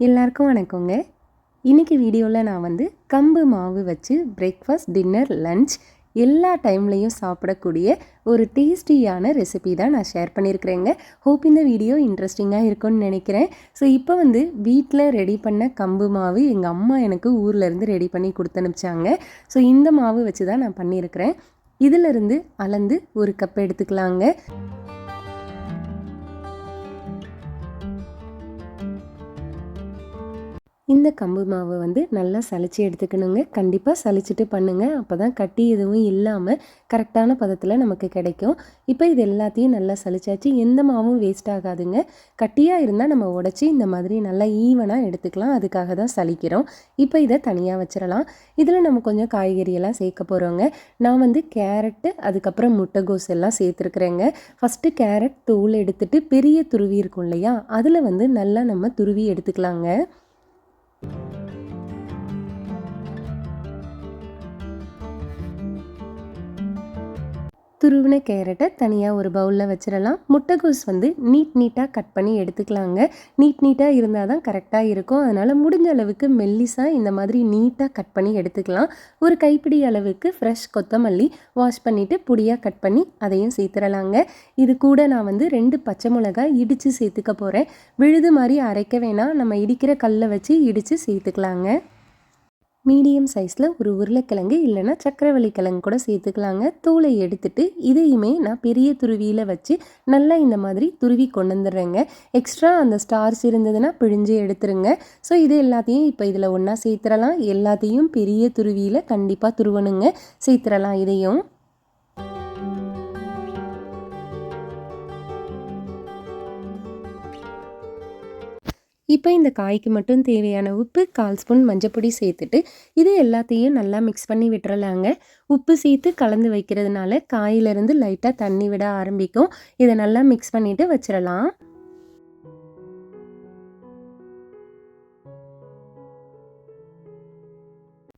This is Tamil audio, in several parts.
எல்லாருக்கும் வணக்கங்க. இன்றைக்கி வீடியோவில் நான் வந்து கம்பு மாவு வச்சு பிரேக்ஃபாஸ்ட் டின்னர் லன்ச் எல்லா டைம்லேயும் சாப்பிடக்கூடிய ஒரு டேஸ்டியான ரெசிபி தான் நான் ஷேர் பண்ணியிருக்கிறேங்க ஹோப் இந்த வீடியோ இன்ட்ரெஸ்டிங்காக இருக்கும்னு நினைக்கிறேன். ஸோ இப்போ வந்து வீட்டில் ரெடி பண்ண கம்பு மாவு எங்கள் அம்மா எனக்கு ஊர்லேருந்து ரெடி பண்ணி கொடுத்து அனுப்பிச்சாங்க. ஸோ இந்த மாவு வச்சு தான் நான் பண்ணியிருக்கிறேன் இதிலிருந்து அளந்து ஒரு கப் எடுத்துக்கலாங்க. இந்த கம்பு மாவை வந்து நல்லா சளிச்சு எடுத்துக்கணுங்க. கண்டிப்பாக சலிச்சுட்டு பண்ணுங்கள் அப்போ தான் கட்டி எதுவும் இல்லாமல் கரெக்டான பதத்தில் நமக்கு கிடைக்கும். இப்போ இது எல்லாத்தையும் நல்லா சலிச்சாச்சு எந்த மாவும் வேஸ்ட் ஆகாதுங்க. கட்டியாக இருந்தால் நம்ம உடச்சி இந்த மாதிரி நல்லா ஈவனாக எடுத்துக்கலாம். அதுக்காக தான் சலிக்கிறோம் இப்போ இதை தனியாக வச்சிடலாம் இதில் நம்ம கொஞ்சம் காய்கறியெல்லாம் சேர்க்க போகிறோங்க நான் வந்து கேரட்டு அதுக்கப்புறம் முட்டைகோஸ் எல்லாம் சேர்த்துருக்குறேங்க. ஃபஸ்ட்டு கேரட் தோல் எடுத்துகிட்டு பெரிய துருவி இருக்கும் இல்லையா? அதில் வந்து நல்லா நம்ம துருவி எடுத்துக்கலாங்க. you துருவின கேரட்டை தனியாக ஒரு பவுலில் வச்சிடலாம் முட்டைகோஸ் வந்து நீட் நீட்டாக கட் பண்ணி எடுத்துக்கலாங்க. நீட் நீட்டாக இருந்தால் தான் கரெக்டாக இருக்கும். அதனால் முடிஞ்ச அளவுக்கு மெல்லிஸாக இந்த மாதிரி நீட்டாக கட் பண்ணி எடுத்துக்கலாம். ஒரு கைப்பிடி அளவுக்கு ஃப்ரெஷ் கொத்தமல்லி வாஷ் பண்ணிவிட்டு பொடியாக கட் பண்ணி அதையும் சேர்த்துடலாங்க இது கூட நான் வந்து ரெண்டு பச்சை மிளகாய் இடித்து சேர்த்துக்க போகிறேன் விழுது மாதிரி அரைக்க வேணாம். நம்ம இடிக்கிற கல்லை வச்சு இடித்து சேர்த்துக்கலாங்க. மீடியம் சைஸில் ஒரு உருளைக்கிழங்கு இல்லைன்னா சக்கரவள்ளி கிழங்கு கூட சேர்த்துக்கலாங்க. தூளை எடுத்துட்டு இதையுமே நான் பெரிய துருவியில் வச்சு நல்லா இந்த மாதிரி துருவி கொண்டு வந்துடுறேங்க. எக்ஸ்ட்ரா அந்த ஸ்டார்ஸ் இருந்ததுன்னா பிழிஞ்சு எடுத்துருங்க. ஸோ இது எல்லாத்தையும் இப்போ இதில் ஒன்றா சேர்த்துடலாம் எல்லாத்தையும் பெரிய துருவியில் கண்டிப்பாக துருவணுங்க. சேர்த்துடலாம் இதையும். இப்போ இந்த காய்க்கு மட்டும் தேவையான உப்பு கால் ஸ்பூன் மஞ்சப்பொடி சேர்த்துட்டு இது எல்லாத்தையும் நல்லா மிக்ஸ் பண்ணி விட்டுறலாங்க. உப்பு சேர்த்து கலந்து வைக்கிறதுனால காயிலிருந்து லைட்டாக தண்ணி விட ஆரம்பிக்கும். இதை நல்லா மிக்ஸ் பண்ணிவிட்டு வச்சிடலாம்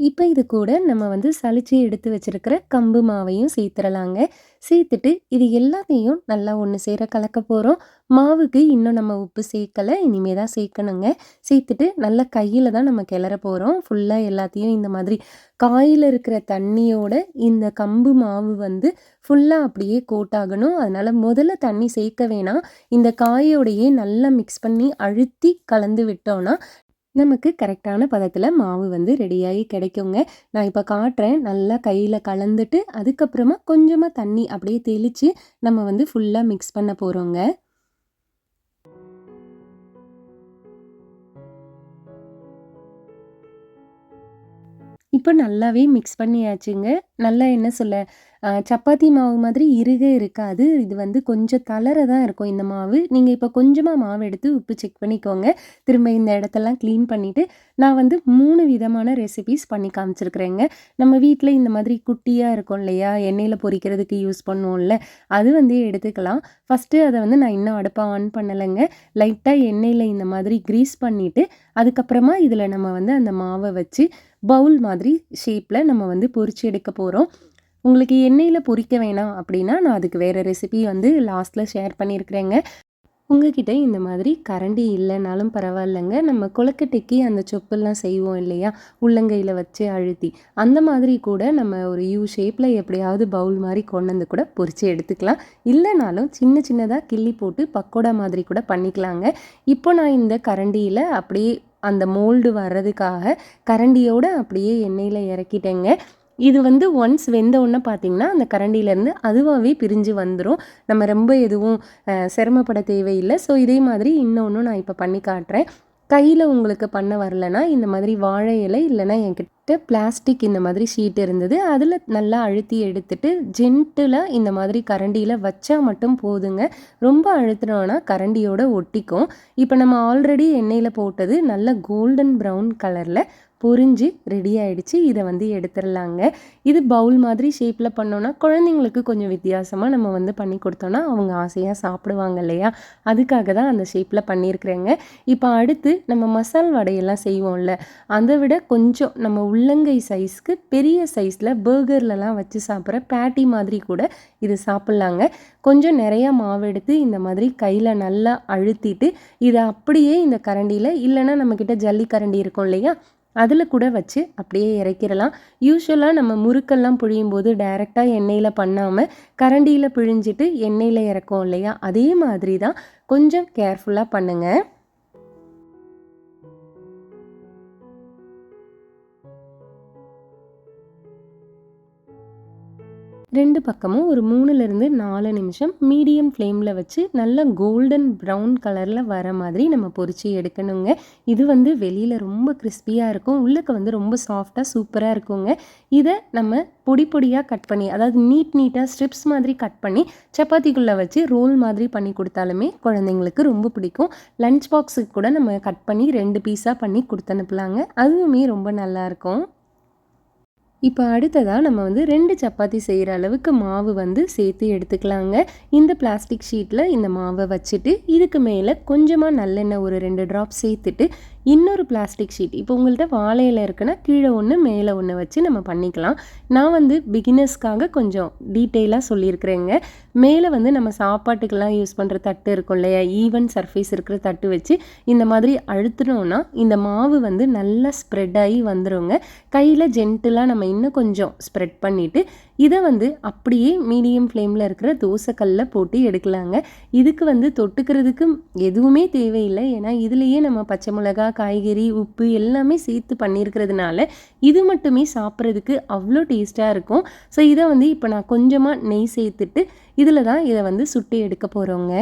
இப்போ இது கூட நம்ம வந்து சளிச்சு எடுத்து வச்சுருக்கிற கம்பு மாவையும் சேர்த்துடலாங்க சேர்த்துட்டு இது எல்லாத்தையும் நல்லா ஒன்று சேர கலக்க போகிறோம் மாவுக்கு இன்னும் நம்ம உப்பு சேர்க்கலை இனிமே தான் சேர்க்கணுங்க. சேர்த்துட்டு நல்லா கையில் தான் நம்ம கிளற போகிறோம் ஃபுல்லாக எல்லாத்தையும் இந்த மாதிரி காயில் இருக்கிற தண்ணியோட இந்த கம்பு மாவு வந்து ஃபுல்லாக அப்படியே கோட்டாகணும். அதனால் முதல்ல தண்ணி சேர்க்க வேணாம். இந்த காயோடையே நல்லா மிக்ஸ் பண்ணி அழுத்தி கலந்து விட்டோன்னா நமக்கு கரெக்டான பதத்தில் மாவு வந்து ரெடியாகி கிடைக்குங்க. நான் இப்போ காட்டுறேன். நல்லா கையில் கலந்துட்டு அதுக்கப்புறமா கொஞ்சமாக தண்ணி அப்படியே தெளித்து நம்ம வந்து ஃபுல்லாக மிக்ஸ் பண்ண போகிறோங்க இப்போ நல்லாவே மிக்ஸ் பண்ணியாச்சுங்க. நல்லா என்ன சொல்ல சப்பாத்தி மாவு மாதிரி இறுக இருக்காது. இது வந்து கொஞ்சம் தளர தான் இருக்கும் இந்த மாவு. நீங்கள் இப்போ கொஞ்சமாக மாவு எடுத்து உப்பு செக் பண்ணிக்கோங்க. திரும்ப இந்த இடத்தெல்லாம் க்ளீன் பண்ணிவிட்டு நான் வந்து மூணு விதமான ரெசிபிஸ் பண்ணி காமிச்சிருக்கிறேங்க. நம்ம வீட்டில் இந்த மாதிரி குட்டியாக இருக்கும் இல்லையா? எண்ணெயில் பொரிக்கிறதுக்கு யூஸ் பண்ணுவோம்ல. அது வந்து எடுத்துக்கலாம். ஃபஸ்ட்டு அதை வந்து நான் இன்னும் அடுப்பாக ஆன் பண்ணலைங்க. லைட்டாக எண்ணெயில் இந்த மாதிரி க்ரீஸ் பண்ணிவிட்டு அதுக்கப்புறமா இதில் நம்ம வந்து அந்த மாவை வச்சு பவுல் மாதிரி ஷேப்பில் நம்ம வந்து பொறிச்சு எடுக்க போகிறோம் உங்களுக்கு எண்ணெயில் பொரிக்க வேணாம் அப்படின்னா நான் அதுக்கு வேறு ரெசிபி வந்து லாஸ்ட்டில் ஷேர் பண்ணியிருக்கிறேங்க உங்ககிட்ட இந்த மாதிரி கரண்டி இல்லைனாலும் பரவாயில்லைங்க. நம்ம குளக்கட்டைக்கு அந்த சொப்பெல்லாம் செய்வோம் இல்லையா? உள்ளங்கையில் வச்சு அழுத்தி. அந்த மாதிரி கூட நம்ம ஒரு யூ ஷேப்பில் எப்படியாவது பவுல் மாதிரி கொண்டு வந்து கூட பொறிச்சு எடுத்துக்கலாம். இல்லைனாலும் சின்ன சின்னதாக கிள்ளி போட்டு பக்கோடா மாதிரி கூட பண்ணிக்கலாங்க. இப்போ நான் இந்த கரண்டியில் அப்படியே அந்த மோல்டு வர்றதுக்காக கரண்டியோடு அப்படியே எண்ணெயில் இறக்கிட்டேங்க. இது வந்து ஒன்ஸ் வெந்த உடனே பார்த்தீங்கன்னா அந்த கரண்டியிலேருந்து அதுவாகவே பிரிஞ்சு வந்துடும் நம்ம ரொம்ப எதுவும் சிரமப்பட தேவையில்லை. ஸோ இதே மாதிரி இன்னொன்று நான் இப்போ பண்ணி காட்டுறேன். கையில் உங்களுக்கு பண்ண வரலனா இந்த மாதிரி வாழை இலை இல்லைனா என்கிட்ட பிளாஸ்டிக் இந்த மாதிரி ஷீட் இருந்தது. அதில் நல்லா அழுத்தி எடுத்துட்டு ஜென்ட்டில் இந்த மாதிரி கரண்டியில் வச்சா மட்டும் போதுங்க. ரொம்ப அழுத்தினோன்னா கரண்டியோட ஒட்டிக்கும். இப்போ நம்ம ஆல்ரெடி எண்ணெயில் போட்டது நல்ல கோல்டன் ப்ரௌன் கலரில் பொரிஞ்சு ரெடி ஆகிடுச்சு இதை வந்து எடுத்துடலாங்க. இது பவுல் மாதிரி ஷேப்பில் பண்ணோன்னா குழந்தைங்களுக்கு கொஞ்சம் வித்தியாசமாக நம்ம வந்து பண்ணி கொடுத்தோன்னா அவங்க ஆசையாக சாப்பிடுவாங்க இல்லையா? அதுக்காக தான் அந்த ஷேப்பில் பண்ணியிருக்கிறேங்க. இப்போ அடுத்து நம்ம மசால் வடையெல்லாம் செய்வோம்ல அதை விட கொஞ்சம் நம்ம உள்ளங்கை சைஸ்க்கு பெரிய சைஸில் பர்கர்லலாம் வச்சு சாப்பிட்ற பேட்டி மாதிரி கூட இது சாப்பிட்லாங்க. கொஞ்சம் நிறையா மாவு எடுத்து இந்த மாதிரி கையில் நல்லா அழுத்திட்டு இதை அப்படியே இந்த கரண்டியில் இல்லைன்னா நம்மக்கிட்ட ஜல்லி கரண்டி இருக்கும் இல்லையா? அதில் கூட வச்சு அப்படியே இறக்கிடலாம். யூஸ்வலாக நம்ம முறுக்கெல்லாம் புழியும் போது டைரெக்டாக எண்ணெயில் பண்ணாமல் கரண்டியில் பிழிஞ்சிட்டு எண்ணெயில் இறக்கும் இல்லையா? அதே மாதிரி தான் கொஞ்சம் கேர்ஃபுல்லாக பண்ணுங்கள் ரெண்டு பக்கமும் ஒரு மூணுலேருந்து நாலு நிமிஷம் மீடியம் ஃப்ளேமில் வச்சு நல்லா கோல்டன் ப்ரௌன் கலரில் வர மாதிரி நம்ம பொறிச்சு எடுக்கணுங்க. இது வந்து வெளியில் ரொம்ப கிறிஸ்பியாக இருக்கும். உள்ளுக்கு வந்து ரொம்ப சாஃப்டாக சூப்பராக இருக்குங்க. இதை நம்ம பொடி பொடியாக கட் பண்ணி அதாவது நீட் நீட்டாக ஸ்ட்ரிப்ஸ் மாதிரி கட் பண்ணி சப்பாத்திக்குள்ளே வச்சு ரோல் மாதிரி பண்ணி கொடுத்தாலுமே குழந்தைங்களுக்கு ரொம்ப பிடிக்கும். லன்ச் பாக்ஸுக்கு கூட நம்ம கட் பண்ணி ரெண்டு பீஸாக பண்ணி கொடுத்து அனுப்பலாங்க. அதுவுமே ரொம்ப நல்லாயிருக்கும் இப்போ அடுத்ததாக நம்ம வந்து ரெண்டு சப்பாத்தி செய்கிற அளவுக்கு மாவு வந்து சேர்த்து எடுத்துக்கலாங்க. இந்த பிளாஸ்டிக் ஷீட்டில் இந்த மாவை வச்சுட்டு இதுக்கு மேலே கொஞ்சமாக நல்லெண்ணெய் ஒரு ரெண்டு ட்ராப் சேர்த்துட்டு இன்னொரு பிளாஸ்டிக் ஷீட் இப்போ உங்கள்கிட்ட வாழையில் இருக்குன்னா கீழே ஒன்று மேலே ஒன்று வச்சு நம்ம பண்ணிக்கலாம். நான் வந்து பிகினர்ஸ்க்காக கொஞ்சம் டீட்டெயிலாக சொல்லியிருக்கிறேங்க. மேலே வந்து நம்ம சாப்பாட்டுக்கெல்லாம் யூஸ் பண்ணுற தட்டு இருக்கும் இல்லையா? ஈவன் சர்ஃபேஸ் இருக்கிற தட்டு வச்சு இந்த மாதிரி அழுத்தினோன்னா இந்த மாவு வந்து நல்லா ஸ்ப்ரெட் ஆகி வந்துடுங்க கையில் ஜென்டிலாக நம்ம இன்னும் கொஞ்சம் ஸ்ப்ரெட் பண்ணிவிட்டு இதை வந்து அப்படியே மீடியம் ஃப்ளேமில் இருக்கிற தோசைக்கல்லில் போட்டு எடுக்கலாங்க. இதுக்கு வந்து தொட்டுக்கிறதுக்கு எதுவுமே தேவையில்லை. ஏன்னா இதுலேயே நம்ம பச்சை மிளகா காய்கறி உப்பு எல்லாமே சேர்த்து பண்ணியிருக்கிறதுனால இது மட்டுமே சாப்பிட்றதுக்கு அவ்வளோ டேஸ்ட்டாக இருக்கும். ஸோ இதை வந்து இப்போ நான் கொஞ்சமாக நெய் சேர்த்துட்டு இதில் தான் இதை வந்து சுட்டு எடுக்க போகிறோங்க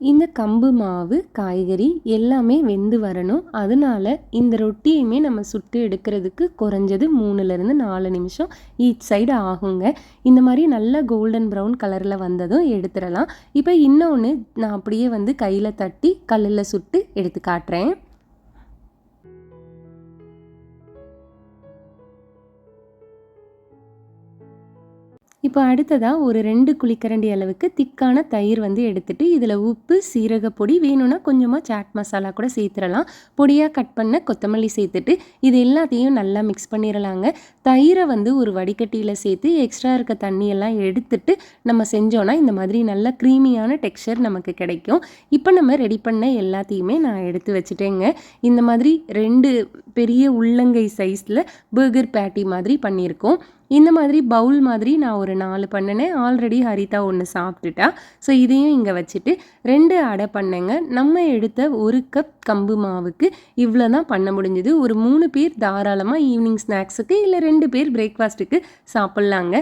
இந்த கம்பு மாவு காய்கறி எல்லாமே வெந்து வரணும். அதனால இந்த ரொட்டியுமே நம்ம சுட்டு எடுக்கிறதுக்கு குறைஞ்சது மூணுலேருந்து நாலு நிமிஷம் ஈச் சைடு ஆகுங்க. இந்த மாதிரி நல்ல கோல்டன் ப்ரௌன் கலரில் வந்ததும் எடுத்துடலாம். இப்போ இன்னொன்று நான் அப்படியே வந்து கையில் தட்டி கல்லில் சுட்டு எடுத்து காட்டுறேன். இப்போ அடுத்ததாக ஒரு ரெண்டு குழிக்கரண்டி அளவுக்கு திக்கான தயிர் வந்து எடுத்துகிட்டு இதில் உப்பு சீரகப்பொடி வேணும்னா கொஞ்சமாக சாட் மசாலா கூட சேர்த்துடலாம் பொடியாக கட் பண்ண கொத்தமல்லி சேர்த்துட்டு இது எல்லாத்தையும் நல்லா மிக்ஸ் பண்ணிடலாங்க தயிரை வந்து ஒரு வடிகட்டியில் சேர்த்து எக்ஸ்ட்ரா இருக்க தண்ணியெல்லாம் எடுத்துட்டு நம்ம செஞ்சோன்னா இந்த மாதிரி நல்ல க்ரீமியான டெக்ஸ்சர் நமக்கு கிடைக்கும். இப்போ நம்ம ரெடி பண்ண எல்லாத்தையுமே நான் எடுத்து வச்சுட்டேங்க. இந்த மாதிரி ரெண்டு பெரிய உள்ளங்கை சைஸில் பர்கர் பேட்டி மாதிரி பண்ணியிருக்கோம். இந்த மாதிரி பவுல் மாதிரி நான் ஒரு நாலு பண்ணினேன் ஆல்ரெடி ஹரிதா ஒன்று சாப்பிட்டுட்டா. ஸோ இதையும் இங்கே வச்சுட்டு ரெண்டு அடை பண்ணேங்க. நம்ம எடுத்த ஒரு கப் கம்பு மாவுக்கு இவ்வளோ தான் பண்ண முடிஞ்சுது. ஒரு மூணு பேர் தாராளமாக ஈவினிங் ஸ்நாக்ஸுக்கு இல்லை ரெண்டு பேர் பிரேக்ஃபாஸ்ட்டுக்கு சாப்பிட்லாங்க.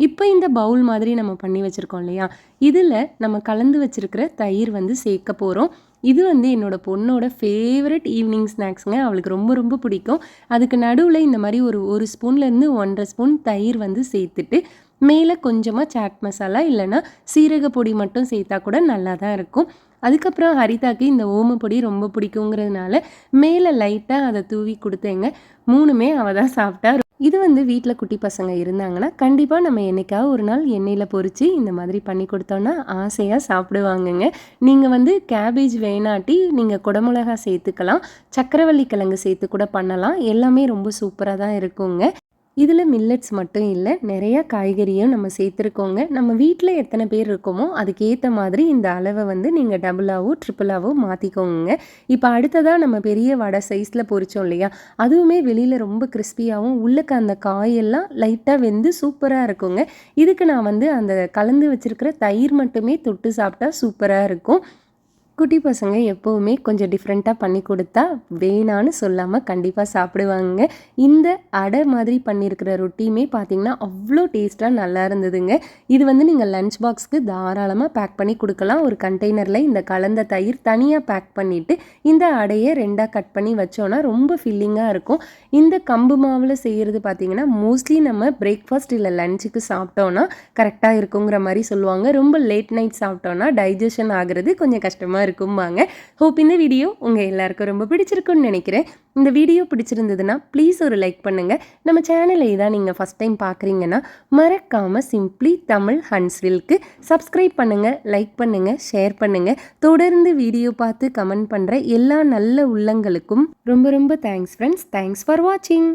இப்போ இந்த பவுல் மாதிரி நம்ம பண்ணி வச்சுருக்கோம் இல்லையா? இதில் நம்ம கலந்து வச்சுருக்கிற தயிர் வந்து சேர்க்க போகிறோம் இது வந்து என்னோடய பொண்ணோட ஃபேவரட் ஈவினிங் ஸ்நாக்ஸுங்க அவளுக்கு ரொம்ப ரொம்ப பிடிக்கும். அதுக்கு நடுவில் இந்த மாதிரி ஒரு ஒரு ஸ்பூன்லேருந்து ஒன்றரை ஸ்பூன் தயிர் வந்து சேர்த்துட்டு மேலே கொஞ்சமாக சாட் மசாலா இல்லைன்னா சீரக பொடி மட்டும் சேர்த்தா கூட நல்லா தான் இருக்கும். அதுக்கப்புறம் ஹரிதாக்கு இந்த ஓமப்பொடி ரொம்ப பிடிக்குங்கிறதுனால மேலே லைட்டாக அதை தூவி கொடுத்தேங்க. மூணுமே அவள் தான் சாப்பிட்டா இது வந்து வீட்டில் குட்டி பசங்க இருந்தாங்கன்னா கண்டிப்பாக நம்ம என்றைக்காவது ஒரு நாள் எண்ணெயில் பொறிச்சு இந்த மாதிரி பண்ணி கொடுத்தோன்னா ஆசையாக சாப்பிடுவாங்கங்க. நீங்கள் வந்து கேபேஜ் வேணாட்டி நீங்கள் குடமிளகா சேர்த்துக்கலாம். சக்கரவள்ளி கிழங்கு சேர்த்து கூட பண்ணலாம். எல்லாமே ரொம்ப சூப்பராக தான் இருக்குங்க. இதில் மில்லட்ஸ் மட்டும் இல்லை நிறையா காய்கறியும் நம்ம சேர்த்துருக்கோங்க. நம்ம வீட்டில் எத்தனை பேர் இருக்கோமோ அதுக்கேற்ற மாதிரி இந்த அளவை வந்து நீங்கள் டபுளாகவோ ட்ரிப்புளாகவோ மாற்றிக்கோங்க இப்போ அடுத்ததாக நம்ம பெரிய வடை சைஸில் பொரித்தோம் இல்லையா? அதுவுமே வெளியில் ரொம்ப கிறிஸ்பியாகவும் உள்ளக்க அந்த காயெல்லாம் லைட்டாக வெந்து சூப்பராக இருக்குங்க. இதுக்கு நான் வந்து அந்த கலந்து வச்சுருக்கிற தயிர் மட்டுமே தொட்டு சாப்பிட்டா சூப்பராக இருக்கும். குட்டி பசங்க எப்போவுமே கொஞ்சம் டிஃப்ரெண்ட்டாக பண்ணி கொடுத்தா வேணான்னு சொல்லாமல் கண்டிப்பாக சாப்பிடுவாங்க இந்த அடை மாதிரி பண்ணியிருக்கிற ரொட்டியுமே பார்த்தீங்கன்னா அவ்வளோ டேஸ்ட்டாக நல்லா இருந்ததுங்க. இது வந்து நீங்கள் லன்ச் பாக்ஸ்க்கு தாராளமாக பேக் பண்ணி கொடுக்கலாம். ஒரு கண்டெய்னரில் இந்த கலந்த தயிர் தனியாக பேக் பண்ணிவிட்டு இந்த அடையை ரெண்டாக கட் பண்ணி வச்சோன்னா ரொம்ப ஃபில்லிங்காக இருக்கும். இந்த கம்பு மாவில் செய்கிறது பார்த்தீங்கன்னா மோஸ்ட்லி நம்ம பிரேக்ஃபாஸ்ட் இல்லை லஞ்சுக்கு சாப்பிட்டோன்னா கரெக்டாக இருக்குங்கிற மாதிரி சொல்லுவாங்க. ரொம்ப லேட் நைட் சாப்பிட்டோன்னா டைஜஷன் ஆகிறது கொஞ்சம் கஷ்டமாக இருக்கும்பாங்க ஹோப் இந்த வீடியோ உங்கள் எல்லாருக்கும் ரொம்ப பிடிச்சிருக்குன்னு நினைக்கிறேன். இந்த வீடியோ பிடிச்சிருந்ததுன்னா ப்ளீஸ் ஒரு லைக் பண்ணுங்கள் நம்ம சேனலை இதான் நீங்கள் ஃபஸ்ட் டைம் பார்க்குறீங்கன்னா மறக்காமல் சிம்ப்ளி தமிழ் ஹன்ஸ்வில்க்கு சப்ஸ்கிரைப் பண்ணுங்கள் லைக் பண்ணுங்கள் ஷேர் பண்ணுங்கள் தொடர்ந்து வீடியோ பார்த்து கமெண்ட் பண்ணுற எல்லா நல்ல உள்ளங்களுக்கும் ரொம்ப ரொம்ப தேங்க்ஸ் ஃப்ரெண்ட்ஸ் தேங்க்ஸ் ஃபார் வாட்சிங்